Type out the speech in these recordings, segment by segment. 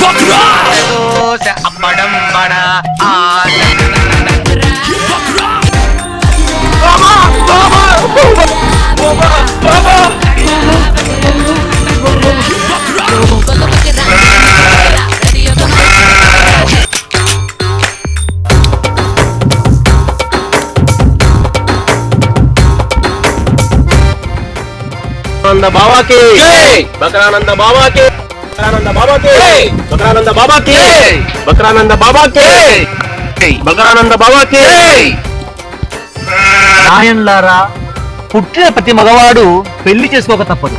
దోశ అప్పడం వడ ఆ బకరానంద బాబాకి బకరానంద బాబాకి. బకరానంద బాబాకి. బకరానంద బాబాకి. బకరానంద బాబాకి. బకరానంద బాబాకి. నాయన్లారా పుట్టిన ప్రతి మగవాడు పెళ్ళి చేసుకోక తప్పదు.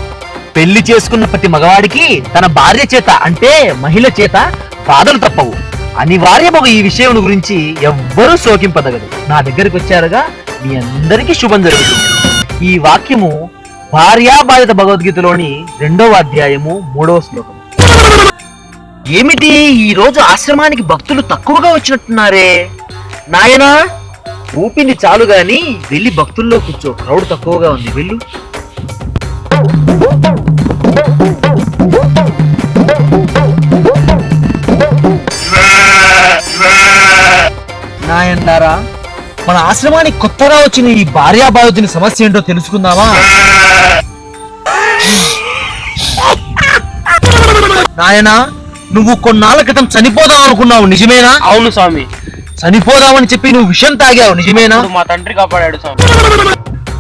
పెళ్ళి చేసుకున్న ప్రతి మగవాడికి తన భార్య చేత అంటే మహిళ చేత బాధలు తప్పవు. అనివార్యమగు ఈ విషయం గురించి ఎవ్వరూ శోకింపదగదు. నా దగ్గరికి వచ్చారుగా మీ అందరికీ శుభం జరుగుతుంది. ఈ వాక్యము భార్యాబాధిత భగవద్గీతలోని రెండవ అధ్యాయము మూడవ శ్లోకం ఏమిటి ఈ రోజు ఆశ్రమానికి భక్తులు తక్కువగా వచ్చినట్టున్నారే? నాయనా ఊపింది చాలు గాని వెళ్ళి భక్తుల్లో కూర్చో. క్రౌడ్ తక్కువగా ఉంది. వెళ్ళు. నాయన్నారా మన ఆశ్రమానికి కొత్తగా వచ్చిన ఈ భార్యాబాధితుని సమస్య ఏంటో తెలుసుకుందామా? నాయనా నువ్వు కొన్నాళ్ళ క్రితం చనిపోదాం అనుకున్నావు నిజమేనా? అవును స్వామి. చనిపోదామని చెప్పి నువ్వు విషం తాగావు నిజమేనా? మా తండ్రి కాపాడాడు స్వామి.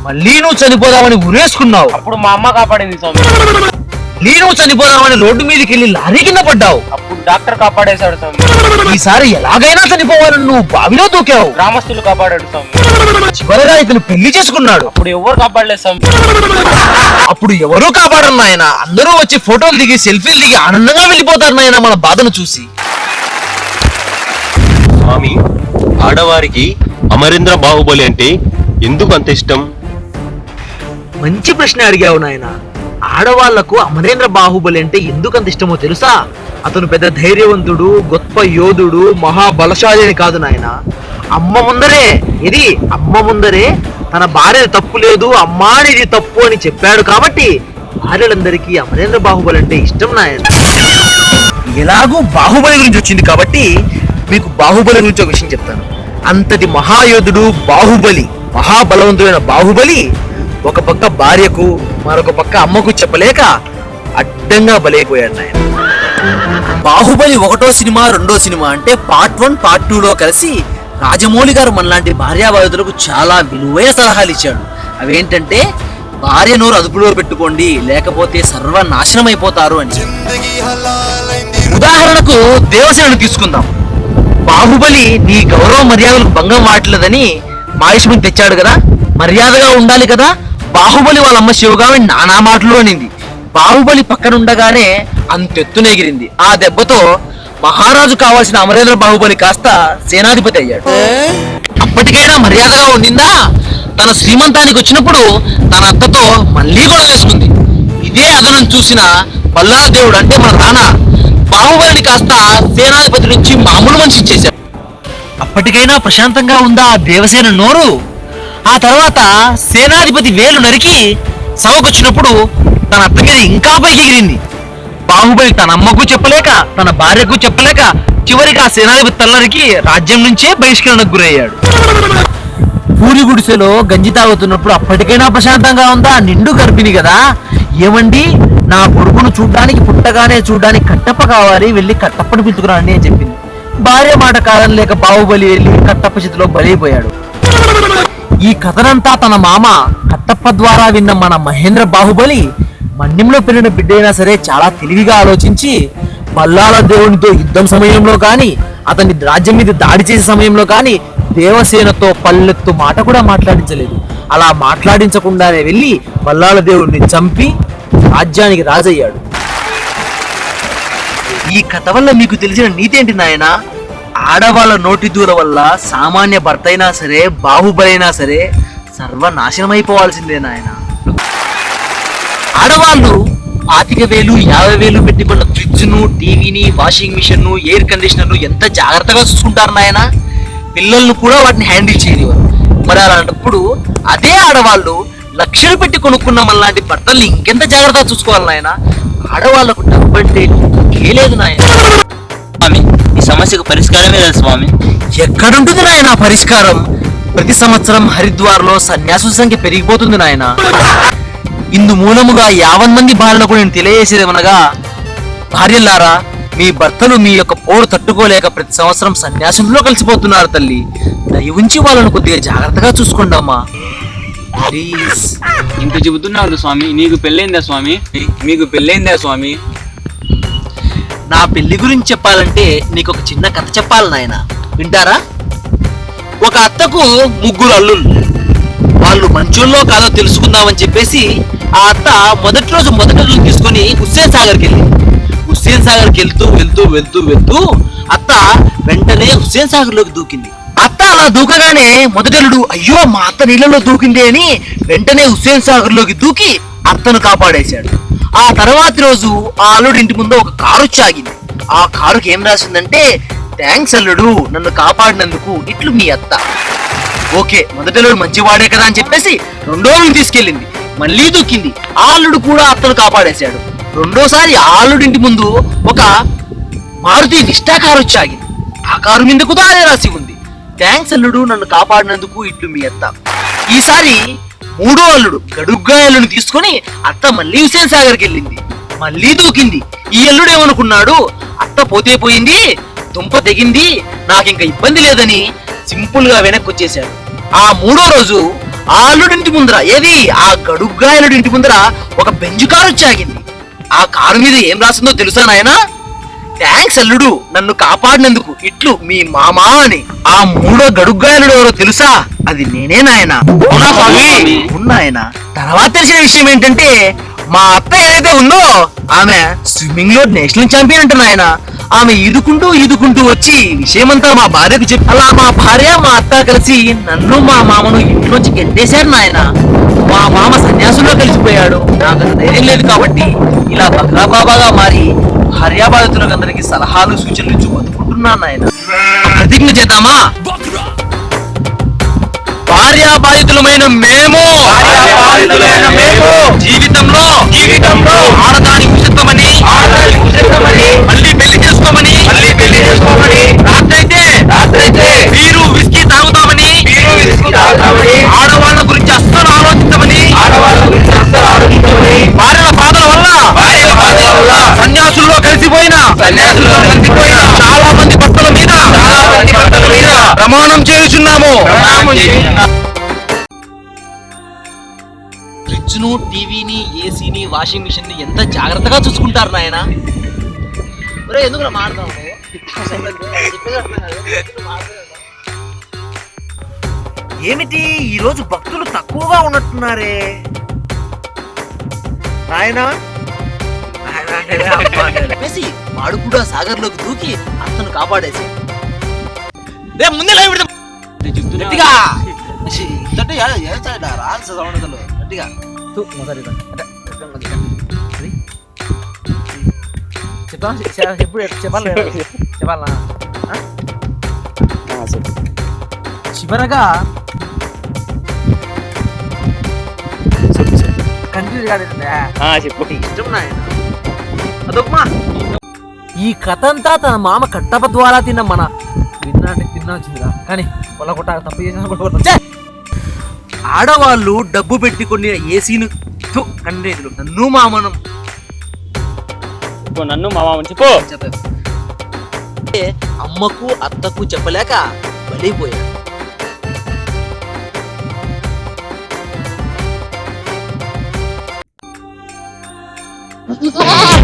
మళ్ళీ నువ్వు చనిపోదామని ఉరేసుకున్నావు. అప్పుడు మా అమ్మ కాపాడింది స్వామి. నువ్వు చనిపోదామని రోడ్డు మీదకి వెళ్ళి లారీ కింద పడ్డావు. అప్పుడు డాక్టర్ కాపాడేశాడు స్వామి. ఈసారి ఎలాగైనా చనిపోవాలని నువ్వు బావిలో దూకావు. గ్రామస్తులు కాపాడాడు స్వామి. చివరగా ఇతను పెళ్ళి చేసుకున్నాడు. అప్పుడు ఎవరు కాపాడలేదు స్వామి. అప్పుడు ఎవరూ కాపాడరు నాయన. అందరూ వచ్చి ఫోటోలు దిగి సెల్ఫీలు దిగి ఆనందంగా వెళ్ళిపోతారు నాయన మన బాధను చూసి. స్వామి ఆడవారికి అమరేంద్ర బాహుబలి అంటే ఎందుకు అంత ఇష్టం? మంచి ప్రశ్న అడిగావు నాయన. ఆడవాళ్ళకు అమరేంద్ర బాహుబలి అంటే ఎందుకంత ఇష్టమో తెలుసా? అతను పెద్ద ధైర్యవంతుడు గొప్ప యోధుడు మహాబలశాలి అని కాదు నాయన. అమ్మ ముందరే. ఇది అమ్మ ముందరే. తన భార్య తప్పు లేదు అమ్మా అనేది తప్పు అని చెప్పాడు కాబట్టి భార్యలందరికీ అమరేంద్ర బాహుబలి అంటే ఇష్టం నాయన. ఎలాగూ బాహుబలి గురించి వచ్చింది కాబట్టి మీకు బాహుబలి గురించి ఒక విషయం చెప్తాను. అంతటి మహాయోధుడు బాహుబలి మహాబలవంతుడైన బాహుబలి ఒక పక్క భార్యకు మరొక పక్క అమ్మకు చెప్పలేక అడ్డంగా బలైపోయాడు నాయన. బాహుబలి ఒకటో సినిమా రెండో సినిమా అంటే పార్ట్ వన్ పార్ట్ టూ లో కలిసి రాజమౌళి గారు మనలాంటి భార్యాబాధితులకు చాలా విలువైన సలహాలు ఇచ్చాడు. అవేంటంటే భార్య నోరు అదుపులో పెట్టుకోండి లేకపోతే సర్వనాశనం అయిపోతారు అని ఉదాహరణకు దేవసేనను తీసుకుందాం. బాహుబలి నీ గౌరవ మర్యాదలకు భంగం వాడలేదని మాయుష్మిని తెచ్చాడు కదా మర్యాదగా ఉండాలి కదా బాహుబలి వాళ్ళ అమ్మ శివగామి నానా మాటలు అనింది బాహుబలి పక్కన ఉండగానే అంతెత్తున ఎగిరింది ఆ దెబ్బతో మహారాజు కావాల్సిన అమరేంద్ర బాహుబలి కాస్త సేనాధిపతి అయ్యాడు. అప్పటికైనా మర్యాదగా ఉండిందా? తన శ్రీమంతానికి వచ్చినప్పుడు తన అత్తతో మళ్ళీ గొడవ వేసుకుంది ఇదే అదనం చూసిన దేవుడు అంటే మన నాన్న బాహుబలిని కాస్త సేనాధిపతి నుంచి మామూలు మనిషి చేశాడు. అప్పటికైనా ప్రశాంతంగా ఉందా ఆ దేవసేన నోరు? ఆ తర్వాత సేనాధిపతి వేలు నరికి సభకొచ్చినప్పుడు తన అత్త ఇంకా పైకి ఎగిరింది. బాహుబలి తన అమ్మకు చెప్పలేక తన భార్యకు చెప్పలేక చివరికి ఆ సేనాధిపతి తల్లరికి రాజ్యం నుంచే బహిష్కరణకు గురయ్యాడు. పూరి గుడిసెలో గంజి తాగుతున్నప్పుడు అప్పటికైనా ప్రశాంతంగా ఉందా? నిండు గర్భిణి కదా. ఏమండి? నా కొడుకును చూడ్డానికి పుట్టగానే చూడ్డానికి కట్టప్ప కావాలి వెళ్ళి కట్టప్పని పిలుచుకురండి అని చెప్పింది. భార్య మాట కారణం లేక బాహుబలి వెళ్ళి కట్టప్ప చేతిలో బలైపోయాడు. ఈ కథనంతా తన మామ కట్టప్ప ద్వారా విన్న మన మహేంద్ర బాహుబలి మన్యంలో పెరిగిన బిడ్డైనా సరే చాలా తెలివిగా ఆలోచించి బల్లాల దేవునితో యుద్ధం సమయంలో కానీ అతని రాజ్యం మీద దాడి చేసే సమయంలో కానీ దేవసేనతో పల్లెత్తు మాట కూడా మాట్లాడించలేదు. అలా మాట్లాడించకుండానే వెళ్ళి బల్లాల దేవుడిని చంపి రాజ్యానికి రాజయ్యాడు. ఈ కథ వల్ల మీకు తెలిసిన నీతి ఏంటి నాయనా? ఆడవాళ్ళ నోటి దూర వల్ల సామాన్య భర్త అయినా సరే బాహుబలి అయినా సరే సర్వనాశనం అయిపోవాల్సిందే నాయన. ఆడవాళ్ళు పాతిక వేలు యాభై వేలు పెట్టుకున్న ఫ్రిడ్జ్ను టీవీని వాషింగ్ మిషన్ను ఎయిర్ కండిషనర్ను ఎంత జాగ్రత్తగా చూసుకుంటారు నాయన? పిల్లలను కూడా వాటిని హ్యాండిల్ చేయనివారు మరి అలాంటప్పుడు అదే ఆడవాళ్ళు లక్షలు పెట్టి కొనుక్కున్న మనలాంటి బట్టల్ని ఇంకెంత జాగ్రత్తగా చూసుకోవాలి నాయన? ఆడవాళ్ళకు డబ్బు అంటే లేదు నాయన. సమస్యకు పరిష్కారమే లేదు స్వామి? ఎక్కడుంటుంది నాయన పరిష్కారం? ప్రతి సంవత్సరం హరిద్వార్లో సన్యాసుల సంఖ్య పెరిగిపోతుంది నాయన. ఇందు మూలముగా యావన్ మంది భార్యలకు నేను తెలియజేసేదేమనగా భార్యలారా మీ భర్తలు మీ యొక్క పోరు తట్టుకోలేక ప్రతి సంవత్సరం సన్యాసుల్లో కలిసిపోతున్నారు తల్లి. దయ ఉంచి వాళ్ళను కొద్దిగా జాగ్రత్తగా చూసుకోండమ్మా ప్లీజ్ ఇంత చెబుతున్నావు స్వామి నీకు పెళ్ళైందా స్వామి? మీకు పెళ్ళైందా స్వామి? నా పెళ్ళి గురించి చెప్పాలంటే నీకు ఒక చిన్న కథ చెప్పాలి నాయన. వింటారా? ఒక అత్తకు ముగ్గురు అల్లుళ్ళు. వాళ్ళు మంచోళ్ళో కాదో తెలుసుకుందామని చెప్పేసి ఆ అత్త మొదటి రోజు మొదటి రోజు తీసుకొని హుస్సేన్ సాగర్కి వెళ్ళింది. హుస్సేన్ సాగర్కి వెళ్తూ వెళ్తూ వెళ్తూ వెళ్తూ అత్త వెంటనే హుస్సేన్ సాగర్లోకి దూకింది. అత్త అలా దూకగానే మొదటల్లుడు అయ్యో మా అత్త నీళ్ళలో దూకింది అని వెంటనే హుస్సేన్ సాగర్లోకి దూకి అత్తను కాపాడేశాడు. ఆ తర్వాతి రోజు ఆ అల్లుడి ఇంటి ముందు ఒక కారు చాగింది. ఆ కారుకి ఏం రాసిందంటే థ్యాంక్స్ అల్లుడు నన్ను కాపాడినందుకు ఇట్లు మీ అత్త. ఓకే మొదటిలోడు మంచివాడే కదా అని చెప్పేసి రెండో తీసుకెళ్ళింది. మళ్ళీ దూకింది ఆ అల్లుడు కూడా అత్తను కాపాడేశాడు. రెండోసారి ఆ ముందు ఒక మారుతి నిష్ఠా కారు వచ్చి ఆగింది ఆ కారు మీద కూడా రాసి ఉంది. థ్యాంక్స్ అల్లుడు నన్ను కాపాడినందుకు ఇట్లు మీ అత్త. ఈసారి మూడో అల్లుడు గడుగ్గాయలను తీసుకొని అత్త మళ్ళీ హుసేన్ సాగర్కి వెళ్ళింది. మళ్ళీ దూకింది. ఈ అల్లుడు ఏమనుకున్నాడు? అత్త పోతే పోయింది దుంప తెగింది నాకింక ఇబ్బంది లేదని సింపుల్గా వెనక్కి వచ్చేశాడు ఆ మూడో రోజు ఆ అల్లుడింటి ముందర ఏది? ఆ గడుగ్గాయలుడి ఇంటి ముందర ఒక బెంజు కారు వచ్చి ఆగింది ఆ కారు మీద ఏం రాసిందో తెలుసా నాయనా? థ్యాంక్స్ అల్లుడు. నన్ను కాపాడినందుకు ఇట్లు మీ మామా అని. ఆ మూడో గడుగ్గాయలుడు ఎవరో తెలుసా? అది నేనే నాయన. ఉన్నాయన తర్వాత తెలిసిన విషయం ఏంటంటే మా అత్త ఏదైతే ఉందో ఆమె స్విమ్మింగ్లో నేషనల్ ఛాంపియన్ అంట నాయన. ఆమె ఈదుకుంటూ ఈదుకుంటూ వచ్చి విషయమంతా మా భార్యకు చెప్పి అలా మా భార్య మా అత్త కలిసి నన్ను మా మామను ఇంట్లోంచి గెంటేశారు నాయన. మా మామ సన్యాసంలో కలిసిపోయాడు. నాకు ధైర్యం లేదు కాబట్టి ఇలా బక్రాబాబాగా మారి భార్యాబాధితులకు అందరికి సలహాలు సూచనలు ఇచ్చి బతుకుంటున్నాను నాయన. ప్రతిజ్ఞ చేద్దామా? భార్యాబాధితులమైన మేము ప్రమాణం చేయుచున్నాము. ఫ్రిడ్జ్ను టీవీని ఏసీని వాషింగ్ మిషన్ని ఎంత జాగ్రత్తగా చూసుకుంటారు నాయన? ఒరే ఎందుకు మాడదాం ఏమిటి? ఈ రోజు భక్తులు తక్కువగా ఉన్నట్టున్నారే. నాయనా? వాడు కూడా సాగర్లోకి దూకి అతను కాపాడేసి రే ముందే లైవ్ పెడదాం. గట్టిగా. చెప్పాలి? చివరగా కంటిన్యూ చెప్పు. ఇష్టం నాయన. అదొకమా ఈ కథ అంతా తన మామ కట్టప ద్వారా తిన్న మన ఆలోచన వచ్చిందిరా కానీ పొల కొట్టాక తప్పు చేసిన కూడా ఆడవాళ్ళు డబ్బు పెట్టి కొన్ని ఏసీను కండేదులు నన్ను మామనం నన్ను మా మామని చెప్పు. అమ్మకు అత్తకు చెప్పలేక బలైపోయా Ah!